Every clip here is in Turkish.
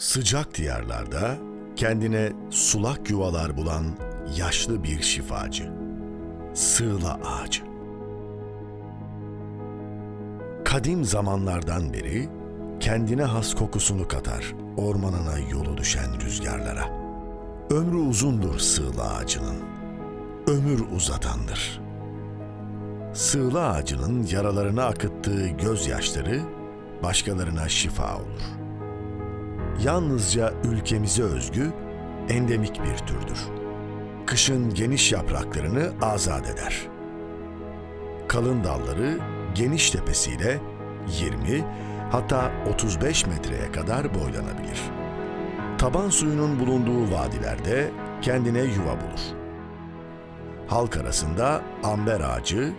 Sıcak diyarlarda kendine sulak yuvalar bulan yaşlı bir şifacı. Sığla ağacı. Kadim zamanlardan beri kendine has kokusunu katar ormanına yolu düşen rüzgarlara. Ömrü uzundur sığla ağacının. Ömür uzatandır. Sığla ağacının yaralarına akıttığı gözyaşları başkalarına şifa olur. Yalnızca ülkemize özgü endemik bir türdür. Kışın geniş yapraklarını azat eder. Kalın dalları geniş tepesiyle 20 hatta 35 metreye kadar boylanabilir. Taban suyunun bulunduğu vadilerde kendine yuva bulur. Halk arasında amber ağacı,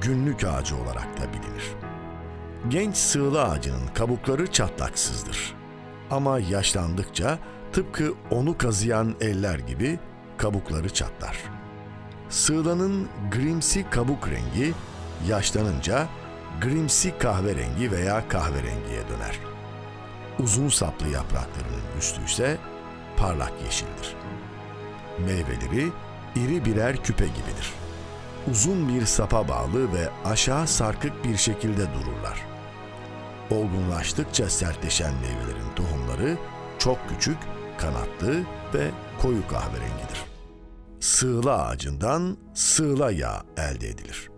günlük ağacı olarak da bilinir. Genç sığla ağacının kabukları çatlaksızdır. Ama yaşlandıkça tıpkı onu kazıyan eller gibi kabukları çatlar. Sığlanın grimsi kabuk rengi yaşlanınca grimsi kahverengi veya kahverengiye döner. Uzun saplı yapraklarının üstü ise parlak yeşildir. Meyveleri iri birer küpe gibidir. Uzun bir sapa bağlı ve aşağı sarkık bir şekilde dururlar. Olgunlaştıkça sertleşen meyvelerin tohumları çok küçük, kanatlı ve koyu kahverengidir. Sığla ağacından sığla yağı elde edilir.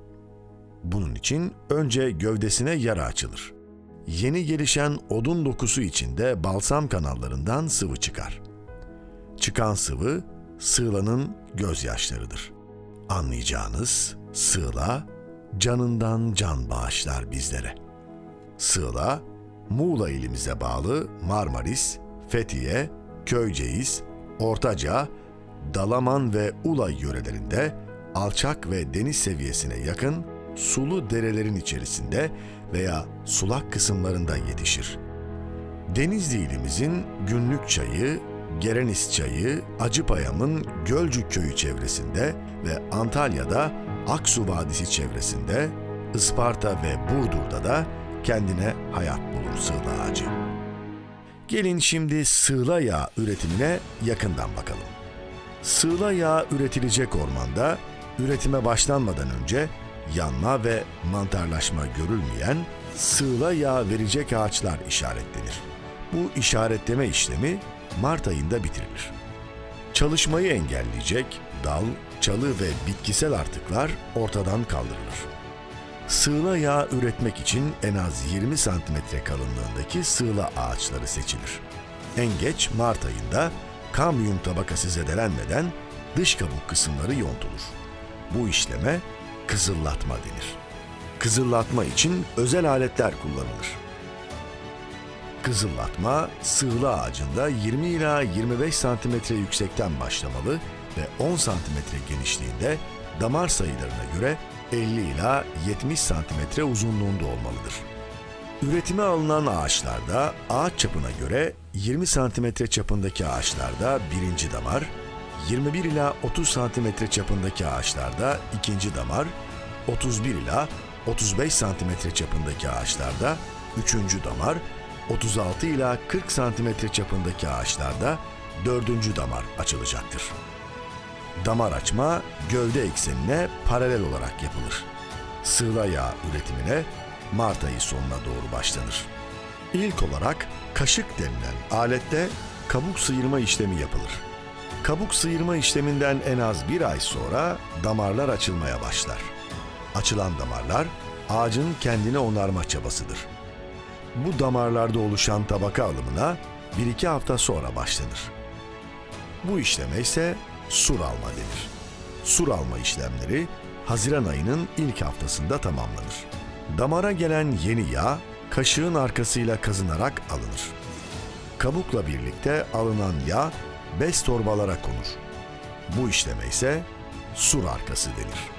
Bunun için önce gövdesine yara açılır. Yeni gelişen odun dokusu içinde balsam kanallarından sıvı çıkar. Çıkan sıvı sığlanın gözyaşlarıdır. Anlayacağınız sığla canından can bağışlar bizlere. Sığla, Muğla ilimize bağlı Marmaris, Fethiye, Köyceğiz, Ortaca, Dalaman ve Ulay yörelerinde alçak ve deniz seviyesine yakın sulu derelerin içerisinde veya sulak kısımlarında yetişir. Denizli ilimizin Günlük Çayı, Gerenis Çayı, Acıpayam'ın Gölcük Köyü çevresinde ve Antalya'da Aksu Vadisi çevresinde, Isparta ve Burdur'da da kendine hayat bulur sığla ağacı. Gelin şimdi sığla yağı üretimine yakından bakalım. Sığla yağı üretilecek ormanda üretime başlanmadan önce yanma ve mantarlaşma görülmeyen sığla yağı verecek ağaçlar işaretlenir. Bu işaretleme işlemi Mart ayında bitirilir. Çalışmayı engelleyecek dal, çalı ve bitkisel artıklar ortadan kaldırılır. Sığla yağı üretmek için en az 20 santimetre kalınlığındaki sığla ağaçları seçilir. En geç Mart ayında kamyum tabakası zedelenmeden dış kabuk kısımları yontulur. Bu işleme kızıllatma denir. Kızıllatma için özel aletler kullanılır. Kızıllatma, sığla ağacında 20 ila 25 santimetre yüksekten başlamalı ve 10 santimetre genişliğinde damar sayılarına göre 50 ila 70 santimetre uzunluğunda olmalıdır. Üretime alınan ağaçlarda ağaç çapına göre 20 santimetre çapındaki ağaçlarda birinci damar, 21 ila 30 santimetre çapındaki ağaçlarda ikinci damar, 31 ila 35 santimetre çapındaki ağaçlarda üçüncü damar, 36 ila 40 santimetre çapındaki ağaçlarda dördüncü damar açılacaktır. Damar açma gövde eksenine paralel olarak yapılır. Sığla yağı üretimine Mart ayı sonuna doğru başlanır. İlk olarak kaşık denilen alette kabuk sıyırma işlemi yapılır. Kabuk sıyırma işleminden en az bir ay sonra damarlar açılmaya başlar. Açılan damarlar ağacın kendine onarma çabasıdır. Bu damarlarda oluşan tabaka alımına 1-2 hafta sonra başlanır. Bu işleme ise sur alma denir. Sur alma işlemleri Haziran ayının ilk haftasında tamamlanır. Damara gelen yeni yağ kaşığın arkasıyla kazınarak alınır. Kabukla birlikte alınan yağ bez torbalara konur. Bu işleme ise sur arkası denir.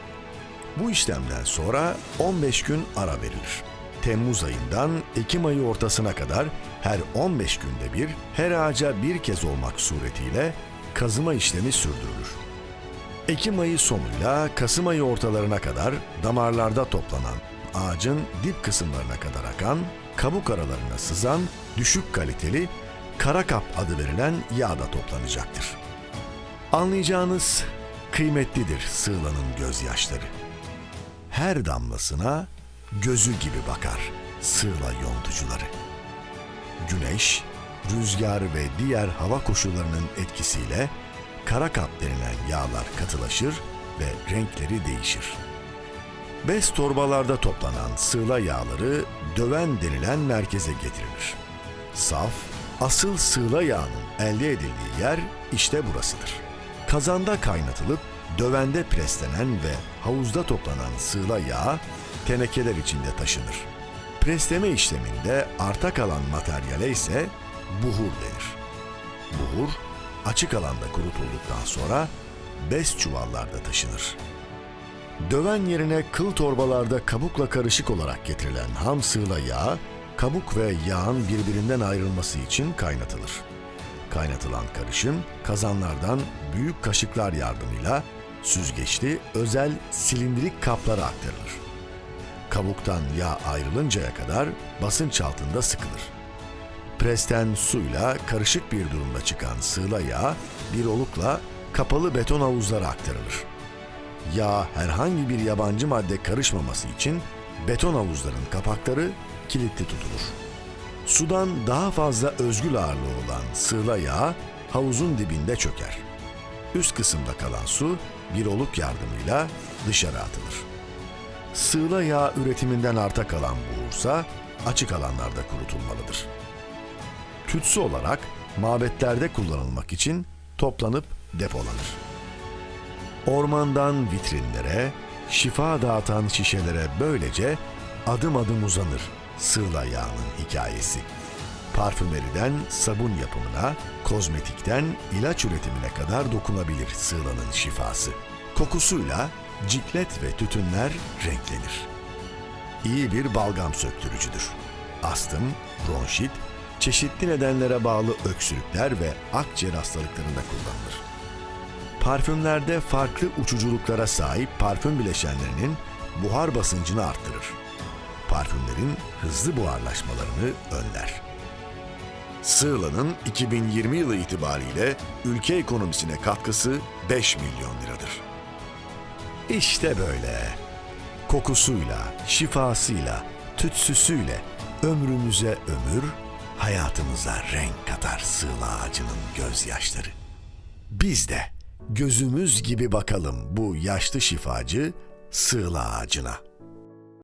Bu işlemden sonra 15 gün ara verilir. Temmuz ayından Ekim ayı ortasına kadar her 15 günde bir her ağaca bir kez olmak suretiyle kazıma işlemi sürdürülür. Ekim ayı sonuyla Kasım ayı ortalarına kadar damarlarda toplanan ağacın dip kısımlarına kadar akan, kabuk aralarına sızan düşük kaliteli karakap adı verilen yağ da toplanacaktır. Anlayacağınız kıymetlidir sığlanın gözyaşları. Her damlasına gözü gibi bakar sığla yontucuları. Güneş, rüzgar ve diğer hava koşullarının etkisiyle karakap denilen yağlar katılaşır ve renkleri değişir. Bez torbalarda toplanan sığla yağları döven denilen merkeze getirilir. Saf, asıl sığla yağının elde edildiği yer işte burasıdır. Kazanda kaynatılıp dövende preslenen ve havuzda toplanan sığla yağ tenekeler içinde taşınır. Presleme işleminde arta kalan materyale ise buhur denir. Buhur, açık alanda kurutulduktan sonra bez çuvallarda taşınır. Döven yerine kıl torbalarda kabukla karışık olarak getirilen ham sığla yağ, kabuk ve yağın birbirinden ayrılması için kaynatılır. Kaynatılan karışım kazanlardan büyük kaşıklar yardımıyla süzgeçli özel silindirik kaplara aktarılır. Kabuktan yağ ayrılıncaya kadar basınç altında sıkılır. Presten suyla karışık bir durumda çıkan sığla yağ bir olukla kapalı beton havuzlara aktarılır. Yağ herhangi bir yabancı madde karışmaması için beton havuzların kapakları kilitli tutulur. Sudan daha fazla özgül ağırlığı olan sığla yağ havuzun dibinde çöker. Üst kısımda kalan su bir oluk yardımıyla dışarı atılır. Sığla yağ üretiminden arta kalan buğursa açık alanlarda kurutulmalıdır. Tütsü olarak mabetlerde kullanılmak için toplanıp depolanır. Ormandan vitrinlere, şifa dağıtan şişelere böylece adım adım uzanır sığla yağının hikayesi. Parfümeriden sabun yapımına, kozmetikten ilaç üretimine kadar dokunabilir sığlanın şifası. Kokusuyla ciklet ve tütünler renklenir. İyi bir balgam söktürücüdür. Astım, bronşit, çeşitli nedenlere bağlı öksürükler ve akciğer hastalıklarında kullanılır. Parfümlerde farklı uçuculuklara sahip parfüm bileşenlerinin buhar basıncını arttırır. Parfümlerin hızlı buharlaşmalarını önler. Sığla'nın 2020 yılı itibariyle ülke ekonomisine katkısı 5 milyon liradır. İşte böyle. Kokusuyla, şifasıyla, tütsüsüyle ömrümüze ömür, hayatımıza renk katar sığla ağacının gözyaşları. Biz de gözümüz gibi bakalım bu yaşlı şifacı sığla ağacına.''